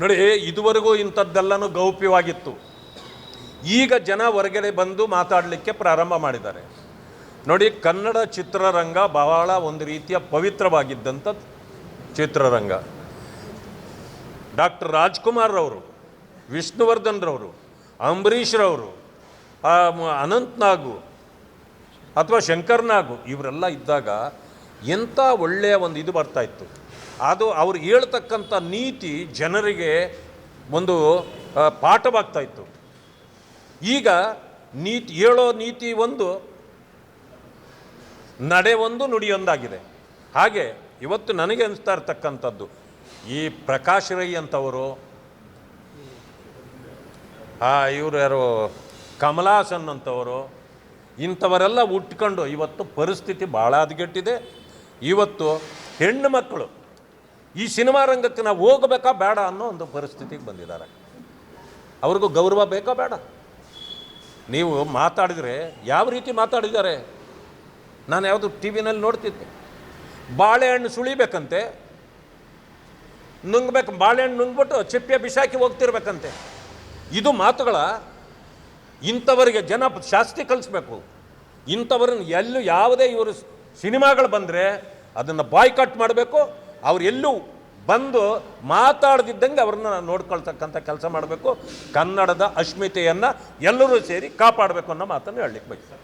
ನೋಡಿ, ಇದುವರೆಗೂ ಇಂಥದ್ದೆಲ್ಲನೂ ಗೌಪ್ಯವಾಗಿತ್ತು. ಈಗ ಜನ ಹೊರಗಡೆ ಬಂದು ಮಾತಾಡಲಿಕ್ಕೆ ಪ್ರಾರಂಭ ಮಾಡಿದ್ದಾರೆ. ನೋಡಿ, ಕನ್ನಡ ಚಿತ್ರರಂಗ ಬಹಳ ಒಂದು ರೀತಿಯ ಪವಿತ್ರವಾಗಿದ್ದಂಥ ಚಿತ್ರರಂಗ. ಡಾಕ್ಟರ್ ರಾಜ್ಕುಮಾರ್ ರವರು, ವಿಷ್ಣುವರ್ಧನ್ ರವರು, ಅಂಬರೀಷ್ ರವರು ಅನಂತ್ ನಾಗು ಅಥವಾ ಶಂಕರ್ ನಾಗು, ಇವರೆಲ್ಲ ಇದ್ದಾಗ ಎಂಥ ಒಳ್ಳೆಯ ಒಂದು ಇದು ಬರ್ತಾ ಇತ್ತು. ಅದು ಅವ್ರು ಹೇಳ್ತಕ್ಕಂಥ ನೀತಿ ಜನರಿಗೆ ಒಂದು ಪಾಠವಾಗ್ತಾ ಇತ್ತು. ಈಗ ನೀತಿ, ಹೇಳೋ ನೀತಿ ಒಂದು, ನಡೆ ಒಂದು ನುಡಿಯೊಂದಾಗಿದೆ ಹಾಗೆ ಇವತ್ತು ನನಗೆ ಅನಿಸ್ತಾ ಇರ್ತಕ್ಕಂಥದ್ದು, ಈ ಪ್ರಕಾಶ್ ರೈ ಅಂತವರು, ಆ, ಇವರು ಯಾರು, ಕಮಲಾಸನ್ ಅಂತವರು, ಇಂಥವರೆಲ್ಲ ಉಟ್ಕೊಂಡು ಇವತ್ತು ಪರಿಸ್ಥಿತಿ ಭಾಳ ಹದಗೆಟ್ಟಿದೆ ಇವತ್ತು ಹೆಣ್ಣು ಮಕ್ಕಳು ಈ ಸಿನಿಮಾ ರಂಗಕ್ಕೆ ನಾವು ಹೋಗಬೇಕಾ ಬೇಡ ಅನ್ನೋ ಒಂದು ಪರಿಸ್ಥಿತಿಗೆ ಬಂದಿದ್ದಾರೆ. ಅವ್ರಿಗೂ ಗೌರವ ಬೇಕಾ ಬೇಡ? ನೀವು ಮಾತಾಡಿದರೆ ಯಾವ ರೀತಿ ಮಾತಾಡಿದ್ದಾರೆ? ನಾನು ಯಾವುದು ಟಿ ವಿನಲ್ಲಿ ನೋಡ್ತಿದ್ದೆ. ಬಾಳೆಹಣ್ಣು ಸುಳಿಬೇಕಂತೆ. ನುಂಗ್ಬೇಕು, ಬಾಳೆಹಣ್ಣು ನುಂಗ್ಬಿಟ್ಟು ಚಿಪ್ಪೆ ಬಿಸಾಕಿ ಹೋಗ್ತಿರ್ಬೇಕಂತೆ. ಇದು ಮಾತುಗಳ ಇಂಥವರಿಗೆ ಜನ ಶಾಸ್ತಿ ಕಲಿಸ್ಬೇಕು. ಇಂಥವ್ರನ್ನ ಎಲ್ಲೂ ಯಾವುದೇ ಇವರು ಸಿನಿಮಾಗಳು ಬಂದರೆ ಅದನ್ನು ಬಾಯ್ಕಟ್ ಮಾಡಬೇಕು. ಅವ್ರು ಎಲ್ಲೂ ಬಂದು ಮಾತಾಡದಿದ್ದಂಗೆ ಅವ್ರನ್ನ ನೋಡ್ಕೊಳ್ತಕ್ಕಂಥ ಕೆಲಸ ಮಾಡಬೇಕು. ಕನ್ನಡದ ಅಸ್ಮಿತೆಯನ್ನು ಎಲ್ಲರೂ ಸೇರಿ ಕಾಪಾಡಬೇಕು ಅನ್ನೋ ಮಾತನ್ನು ಹೇಳಲಿಕ್ಕೆ ಬಯಸ್ತಾರೆ